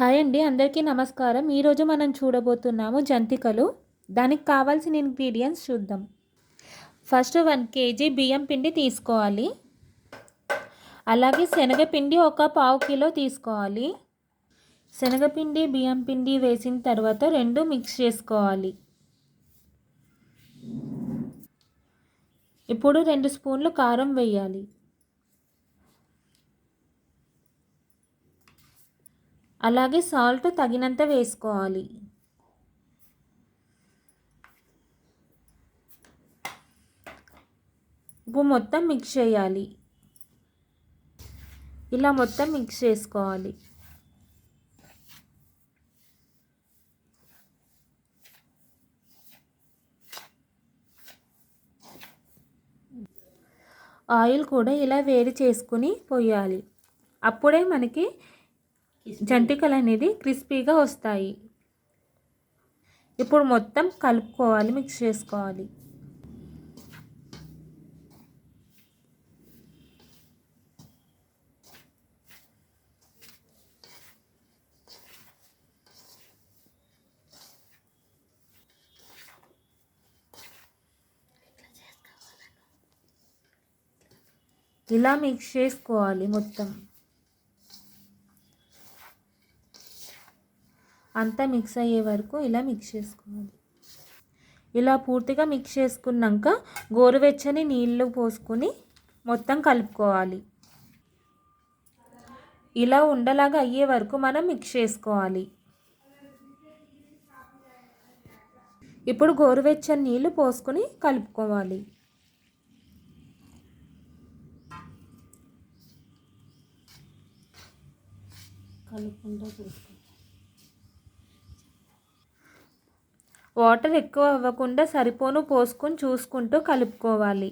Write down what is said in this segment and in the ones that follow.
Hi అండి అందరికీ నమస్కారం. ఈరోజు మనం చూడబోతున్నాము జంతికలు. దానికి కావాల్సిన ఇంగ్రీడియంట్స్ చూద్దాం. ఫస్ట్ వన్ కేజీ బియ్యం పిండి తీసుకోవాలి. అలాగే శనగపిండి ఒక పావు కిలో తీసుకోవాలి. శనగపిండి బియ్యం పిండి వేసిన తర్వాత రెండు మిక్స్ చేసుకోవాలి. ఇప్పుడు రెండు స్పూన్లు కారం వేయాలి. అలాగే సాల్ట్ తగినంత వేసుకోవాలి. ఇప్పుడు మొత్తం మిక్స్ చేయాలి. ఇలా మొత్తం మిక్స్ చేసుకోవాలి. ఆయిల్ కూడా ఇలా వేడి చేసుకుని పోయాలి. అప్పుడే మనకి జంతికలు అనేది క్రిస్పీగా వస్తాయి. ఇప్పుడు మొత్తం కలుపుకోవాలి మిక్స్ చేసుకోవాలి. ఇలా మిక్స్ చేసుకోవాలి మొత్తం. అంతా మిక్స్ అయ్యే వరకు ఇలా మిక్స్ చేసుకోవాలి. ఇలా పూర్తిగా మిక్స్ చేసుకున్నాక గోరువెచ్చని నీళ్ళు పోసుకొని మొత్తం కలుపుకోవాలి. ఇలా ఉండలాగా అయ్యే వరకు మనం మిక్స్ చేసుకోవాలి. ఇప్పుడు గోరువెచ్చని నీళ్ళు పోసుకొని కలుపుకోవాలి. కలుపుకుంటూ చూసుకోవాలి వాటర్ ఎక్కువ అవ్వకుండా సరిపోను పోసుకొని చూసుకుంటూ కలుపుకోవాలి.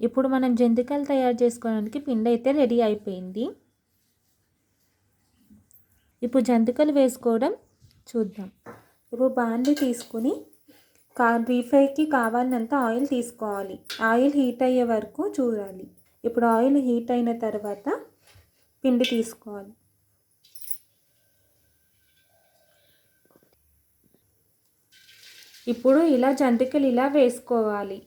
ఇప్పుడు మనం జంతికలు తయారు చేసుకోవడానికి పిండి అయితే రెడీ అయిపోయింది. ఇప్పుడు జంతికలు వేసుకోవడం చూద్దాం. ఇప్పుడు బాండి తీసుకుని కా రీఫ్రైకి కావాలంత ఆయిల్ తీసుకోవాలి. ఆయిల్ హీట్ అయ్యే వరకు చూడాలి. ఇప్పుడు ఆయిల్ హీట్ అయిన తర్వాత పిండి తీసుకోవాలి. ఇప్పుడు ఇలా జంతికలు ఇలా వేసుకోవాలి.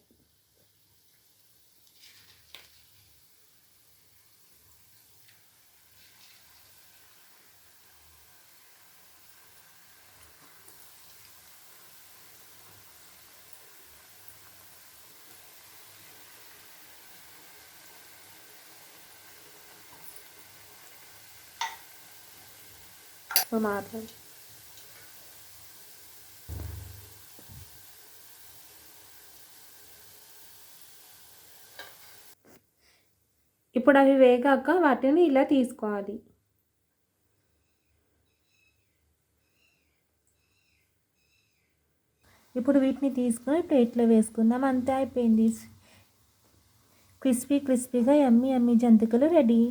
మాట్లాడు ఇప్పుడు అవి వేగాక వాటిని ఇలా తీసుకోవాలి. ఇప్పుడు వీటిని తీసుకొని ప్లేట్లో వేసుకుందాం. అంతే అయిపోయింది. క్రిస్పీ క్రిస్పీగా ఎమ్మి ఎమ్మి జంతికలు రెడీ.